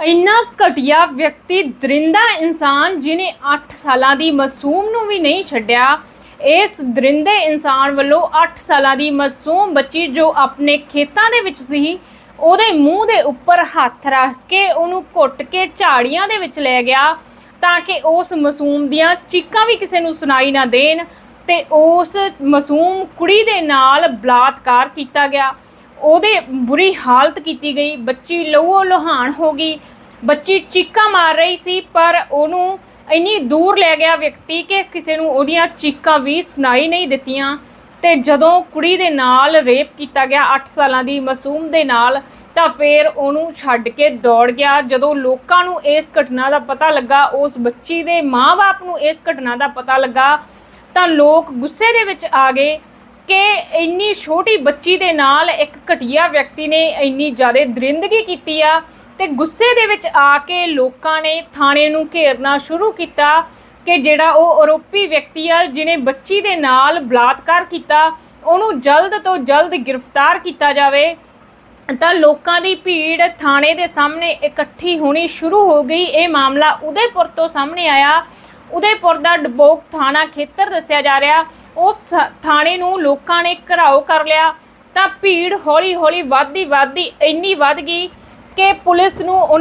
ਇੰਨਾ ਘਟੀਆ ਵਿਅਕਤੀ ਦਰਿੰਦਾ ਇਨਸਾਨ ਜਿਨੇ 8 ਸਾਲਾਂ ਦੀ ਮਾਸੂਮ ਨੂੰ ਵੀ ਨਹੀਂ ਛੱਡਿਆ, ਇਸ ਦਰਿੰਦੇ ਇਨਸਾਨ ਵੱਲੋਂ 8 ਸਾਲਾਂ ਦੀ ਮਾਸੂਮ ਬੱਚੀ ਜੋ ਆਪਣੇ ਖੇਤਾਂ ਦੇ ਵਿੱਚ ਸੀ, ਉਹਦੇ ਮੂੰਹ ਦੇ ਉੱਪਰ ਹੱਥ ਰੱਖ ਕੇ ਉਹਨੂੰ ਘੁੱਟ ਕੇ ਝਾੜੀਆਂ ਦੇ ਵਿੱਚ ਲੈ ਗਿਆ ਤਾਂ ਕਿ ਉਸ ਮਾਸੂਮ ਦੀਆਂ ਚੀਕਾਂ ਵੀ ਕਿਸੇ ਨੂੰ ਸੁਣਾਈ ਨਾ ਦੇਣ ਤੇ ਉਸ ਮਾਸੂਮ ਕੁੜੀ ਦੇ ਨਾਲ ਬਲਾਤਕਾਰ ਕੀਤਾ ਗਿਆ। ਉਹਦੇ ਬੁਰੀ ਹਾਲਤ ਕੀਤੀ ਗਈ, ਬੱਚੀ ਲਹੂ ਲੁਹਾਨ ਹੋ ਗਈ, ਬੱਚੀ ਚੀਕਾਂ ਮਾਰ ਰਹੀ ਸੀ, ਪਰ ਉਹਨੂੰ ਇੰਨੀ ਦੂਰ ਲੈ ਗਿਆ ਵਿਅਕਤੀ ਕਿ ਕਿਸੇ ਨੂੰ ਉਹਦੀਆਂ ਚੀਕਾਂ ਵੀ ਸੁਣਾਈ ਨਹੀਂ ਦਿੱਤੀਆਂ। ਤੇ ਜਦੋਂ ਕੁੜੀ ਦੇ ਨਾਲ ਰੇਪ ਕੀਤਾ ਗਿਆ 8 ਸਾਲਾਂ ਦੀ, ਮਾਸੂਮ ਦੇ ਨਾਲ, ਤਾਂ ਫਿਰ ਉਹਨੂੰ ਛੱਡ ਕੇ ਦੌੜ ਗਿਆ। ਜਦੋਂ ਲੋਕਾਂ ਨੂੰ ਇਸ ਘਟਨਾ ਦਾ ਪਤਾ ਲੱਗਾ, ਉਸ ਬੱਚੀ ਦੇ ਮਾਪੇ ਨੂੰ ਇਸ ਘਟਨਾ ਦਾ ਪਤਾ ਲੱਗਾ, ਤਾਂ ਲੋਕ ਗੁੱਸੇ ਦੇ ਵਿੱਚ ਆ ਗਏ। ਕਿ ਇੰਨੀ ਛੋਟੀ ਬੱਚੀ ਦੇ ਨਾਲ ਇੱਕ ਘਟੀਆ ਵਿਅਕਤੀ ਨੇ ਇੰਨੀ ਜ਼ਿਆਦਾ ਦਰਿੰਦਗੀ ਕੀਤੀ ਆ ਤੇ ਗੁੱਸੇ ਦੇ ਵਿੱਚ ਆ ਕੇ ਲੋਕਾਂ ਨੇ ਥਾਣੇ ਨੂੰ ਘੇਰਨਾ ਸ਼ੁਰੂ ਕੀਤਾ ਕਿ ਜਿਹੜਾ ਉਹ ਆਰੋਪੀ ਵਿਅਕਤੀ ਆ ਜਿਨੇ ਬੱਚੀ ਦੇ ਨਾਲ ਬਲਾਤਕਾਰ ਕੀਤਾ, ਉਹਨੂੰ ਜਲਦ ਤੋਂ ਜਲਦ ਗ੍ਰਿਫਤਾਰ ਕੀਤਾ ਜਾਵੇ। ਤਾਂ ਲੋਕਾਂ ਦੀ ਭੀੜ ਥਾਣੇ ਦੇ ਸਾਹਮਣੇ ਇਕੱਠੀ ਹੋਣੀ ਸ਼ੁਰੂ ਹੋ ਗਈ। ਇਹ ਮਾਮਲਾ ਉਦੈਪੁਰ ਤੋਂ ਸਾਹਮਣੇ ਆਇਆ। ਉਦੈਪੁਰ ਦਾ ਡਬੋਕ ਥਾਣਾ ਖੇਤਰ ਦੱਸਿਆ ਜਾ ਰਿਹਾ ਉਸ ਥਾਣੇ ਨੂੰ ਲੋਕਾਂ ਨੇ ਘਰਾਓ ਕਰ ਲਿਆ, ਤਾਂ ਭੀੜ ਹੌਲੀ ਹੌਲੀ ਵੱਧਦੀ ਵੱਧਦੀ ਇੰਨੀ ਵੱਧ ਗਈ ਕਿ ਪੁਲਿਸ ਨੂੰ ਉਹਨਾਂ